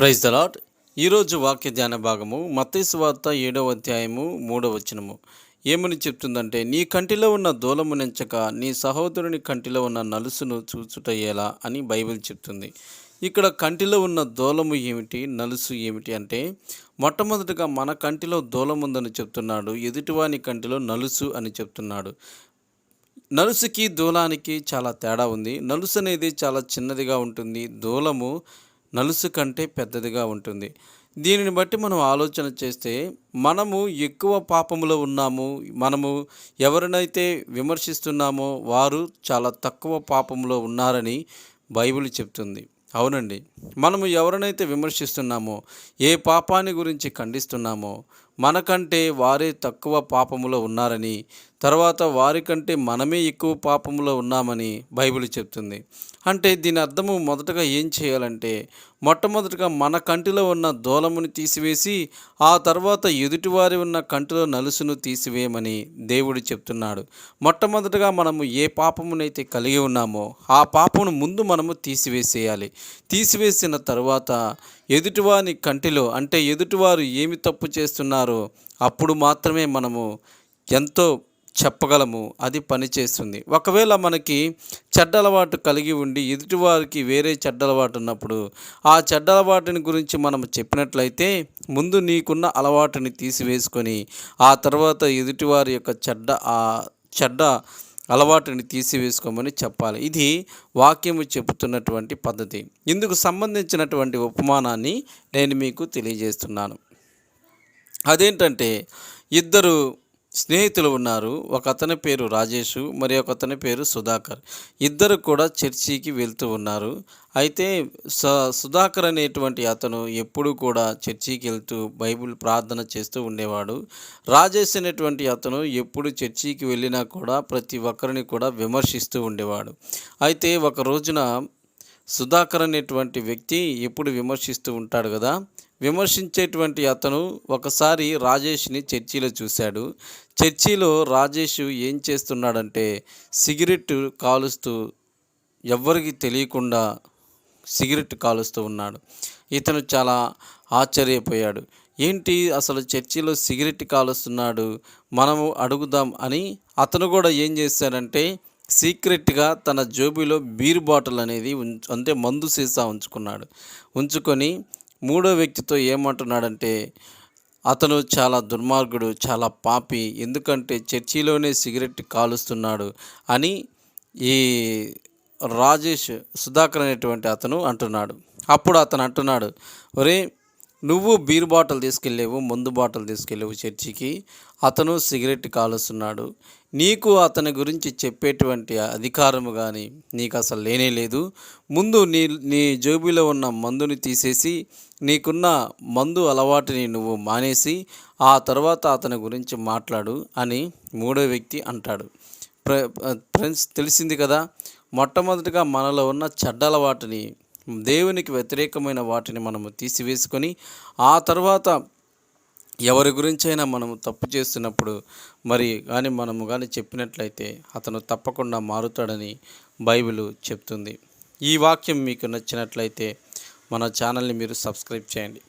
Praise the lord ఈరోజు వాక్య ధ్యాన భాగము మత్తైసు వార్త ఏడవ అధ్యాయము మూడవ వచనము. ఏమని చెప్తుందంటే నీ కంటిలో ఉన్న దూలము నెంచక నీ సహోదరుని కంటిలో ఉన్న నలుసును చూచుటయ్యేలా అని బైబిల్ చెప్తుంది. ఇక్కడ కంటిలో ఉన్న దూలము ఏమిటి నలుసు ఏమిటి అంటే మొట్టమొదటిగా మన కంటిలో దూలం ఉందని చెప్తున్నాడు ఎదుటివాని కంటిలో నలుసు అని చెప్తున్నాడు. నలుసుకి దూలానికి చాలా తేడా ఉంది. నలుసు అనేది చాలా చిన్నదిగా ఉంటుంది. దూలము నలుసు కంటే పెద్దదిగా ఉంటుంది. దీనిని బట్టి మనం ఆలోచన చేస్తే మనము ఎక్కువ పాపములో ఉన్నాము మనము ఎవరినైతే విమర్శిస్తున్నామో వారు చాలా తక్కువ పాపంలో ఉన్నారని బైబిల్ చెప్తుంది. అవునండి. మనము ఎవరినైతే విమర్శిస్తున్నామో ఏ పాపాన్ని గురించి ఖండిస్తున్నామో మనకంటే వారే తక్కువ పాపములో ఉన్నారని తర్వాత వారికంటే మనమే ఎక్కువ పాపములో ఉన్నామని బైబిల్ చెప్తుంది. అంటే దీని అర్థము మొదటగా ఏం చేయాలంటే మొట్టమొదటిగా మన కంటిలో ఉన్న దూలమును తీసివేసి ఆ తర్వాత ఎదుటివారి ఉన్న కంటిలో నలుసును తీసివేయమని దేవుడు చెప్తున్నాడు. మొట్టమొదటిగా మనము ఏ పాపమునైతే కలిగి ఉన్నామో ఆ పాపమును ముందు మనము తీసివేసేయాలి. తీసివేసిన తర్వాత ఎదుటివాని కంటిలో అంటే ఎదుటివారు ఏమి తప్పు చేస్తున్నారో అప్పుడు మాత్రమే మనము ఎంతో చెప్పగలము అది పనిచేస్తుంది ఒకవేళ మనకి చెడ్డ అలవాటు కలిగి ఉండి ఎదుటివారికి వేరే చెడ్డ అలవాటు ఉన్నప్పుడు ఆ చెడ్డ అలవాటుని గురించి మనం చెప్పినట్లయితే ముందు నీకున్న అలవాటుని తీసివేసుకొని ఆ తర్వాత ఎదుటివారి యొక్క చెడ్డ ఆ చెడ్డ అలవాటుని తీసివేసుకోమని చెప్పాలి. ఇది వాక్యము చెబుతున్నటువంటి పద్ధతి. ఇందుకు సంబంధించినటువంటి ఉపమానాన్ని నేను మీకు తెలియజేస్తున్నాను. అదేంటంటే ఇద్దరు స్నేహితులు ఉన్నారు. ఒక అతని పేరు రాజేషు మరి ఒక అతని పేరు సుధాకర్. ఇద్దరు కూడా చర్చికి వెళ్తూ ఉన్నారు. అయితే స సుధాకర్ అనేటువంటి అతను ఎప్పుడు కూడా చర్చికి వెళ్తూ బైబిల్ ప్రార్థన చేస్తూ ఉండేవాడు. రాజేష్ అనేటువంటి అతను ఎప్పుడు చర్చికి వెళ్ళినా కూడా ప్రతి ఒక్కరిని కూడా విమర్శిస్తూ ఉండేవాడు. అయితే ఒక రోజున సుధాకర్ అనేటువంటి వ్యక్తి ఎప్పుడు విమర్శిస్తూ ఉంటాడు కదా? విమర్శించేటువంటి అతను ఒకసారి రాజేష్ని చర్చిలో చూశాడు. చర్చిలో రాజేష్ ఏం చేస్తున్నాడంటే సిగరెట్ కాలుస్తూ ఎవ్వరికి తెలియకుండా సిగరెట్ కాలుస్తూ ఉన్నాడు. ఇతను చాలా ఆశ్చర్యపోయాడు. ఏంటి అసలు చర్చిలో సిగరెట్ కాలుస్తున్నాడు? మనము అడుగుదాం అని అతను కూడా ఏం చేశాడంటే సీక్రెట్గా తన జోబీలో బీర్ బాటిల్ అనేది ఉంచు అంటే మందు సీసా ఉంచుకున్నాడు. ఉంచుకొని మూడో వ్యక్తితో ఏమంటున్నాడంటే అతను చాలా దుర్మార్గుడు చాలా పాపి ఎందుకంటే చర్చిలోనే సిగరెట్ కాలుస్తున్నాడు అని ఈ రాజేష్ సుధాకర్ అనేటువంటి అతను అంటున్నాడు. అప్పుడు అతను అంటున్నాడు ఒరే నువ్వు బీర్ బాటిల్ తీసుకెళ్ళేవు మందు బాటిల్ తీసుకెళ్ళేవు చర్చికి. అతను సిగరెట్ కాలుస్తున్నాడు. నీకు అతని గురించి చెప్పేటువంటి అధికారము కానీ నీకు అసలు లేనే లేదు. ముందు నీ నీ జోబీలో ఉన్న మందుని తీసేసి నీకున్న మందు అలవాటుని నువ్వు మానేసి ఆ తర్వాత అతని గురించి మాట్లాడు అని మూడో వ్యక్తి అంటాడు. ఫ్రెండ్స్ తెలిసింది కదా? మొట్టమొదటిగా మనలో ఉన్న చెడ్డ అలవాటుని దేవునికి వ్యతిరేకమైన వాటిని మనము తీసివేసుకొని ఆ తర్వాత ఎవరి గురించైనా మనము తప్పు చేస్తున్నప్పుడు మరి కానీ మనము కానీ చెప్పినట్లయితే అతను తప్పకుండా మారుతాడని బైబిల్ చెప్తుంది. ఈ వాక్యం మీకు నచ్చినట్లయితే మన ఛానల్ని మీరు సబ్స్క్రైబ్ చేయండి.